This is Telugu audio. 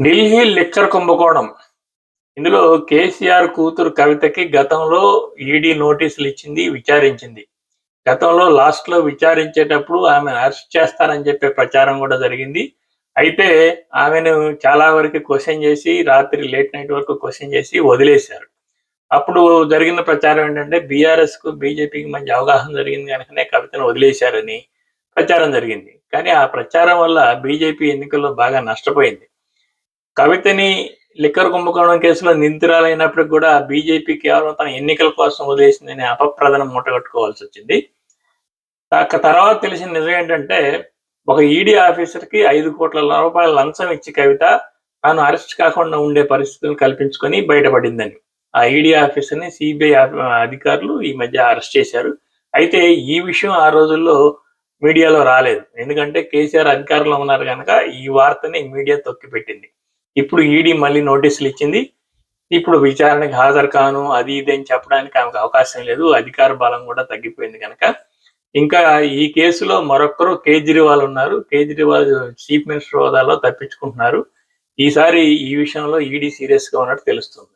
ఢిల్లీ లిక్కర్ కుంభకోణం. ఇందులో కేసీఆర్ కూతురు కవితకి గతంలో ఈడీ నోటీసులు ఇచ్చింది విచారించింది. గతంలో లాస్ట్లో విచారించేటప్పుడు ఆమె అరెస్ట్ చేస్తారని చెప్పే ప్రచారం కూడా జరిగింది. అయితే ఆమెను చాలా వరకు క్వశ్చన్ చేసి రాత్రి లేట్ నైట్ వరకు క్వశ్చన్ చేసి వదిలేశారు. అప్పుడు జరిగిన ప్రచారం ఏంటంటే బీఆర్ఎస్కు బీజేపీకి మంచి అవగాహన జరిగింది కనుకనే కవితను వదిలేశారని ప్రచారం జరిగింది. కానీ ఆ ప్రచారం వల్ల బీజేపీ ఎన్నికల్లో బాగా నష్టపోయింది. కవితని లిక్కర్ కుంభకోణం కేసులో నిందితురాలైనప్పటికి కూడా బీజేపీ కేవలం తన ఎన్నికల కోసం వదిలేసిందని అపప్రదనం మూటగట్టుకోవాల్సి వచ్చింది. ఆ తర్వాత తెలిసిన నిజం ఏంటంటే ఒక ఈడీ ఆఫీసర్కి ఐదు కోట్ల రూపాయల లంచం ఇచ్చి కవిత తాను అరెస్ట్ కాకుండా ఉండే పరిస్థితులను కల్పించుకొని బయటపడిందని. ఆ ఈడీ ఆఫీసర్ని సిబిఐ అధికారులు ఈ మధ్య అరెస్ట్ చేశారు. అయితే ఈ విషయం ఆ రోజుల్లో మీడియాలో రాలేదు. ఎందుకంటే కేసీఆర్ అధికారంలో ఉన్నారు కనుక ఈ వార్తని మీడియా తొక్కిపెట్టింది. ఇప్పుడు ఈడీ మళ్ళీ నోటీసులు ఇచ్చింది. ఇప్పుడు విచారణకు హాజరు కాను అది ఇది అని చెప్పడానికి ఆమెకు అవకాశం లేదు. అధికార బలం కూడా తగ్గిపోయింది కనుక. ఇంకా ఈ కేసులో మరొకరు కేజ్రీవాల్ ఉన్నారు. కేజ్రీవాల్ చీఫ్ మినిస్టర్ హోదాలో తప్పించుకుంటున్నారు. ఈసారి ఈ విషయంలో ఈడీ సీరియస్గా ఉన్నట్టు తెలుస్తుంది.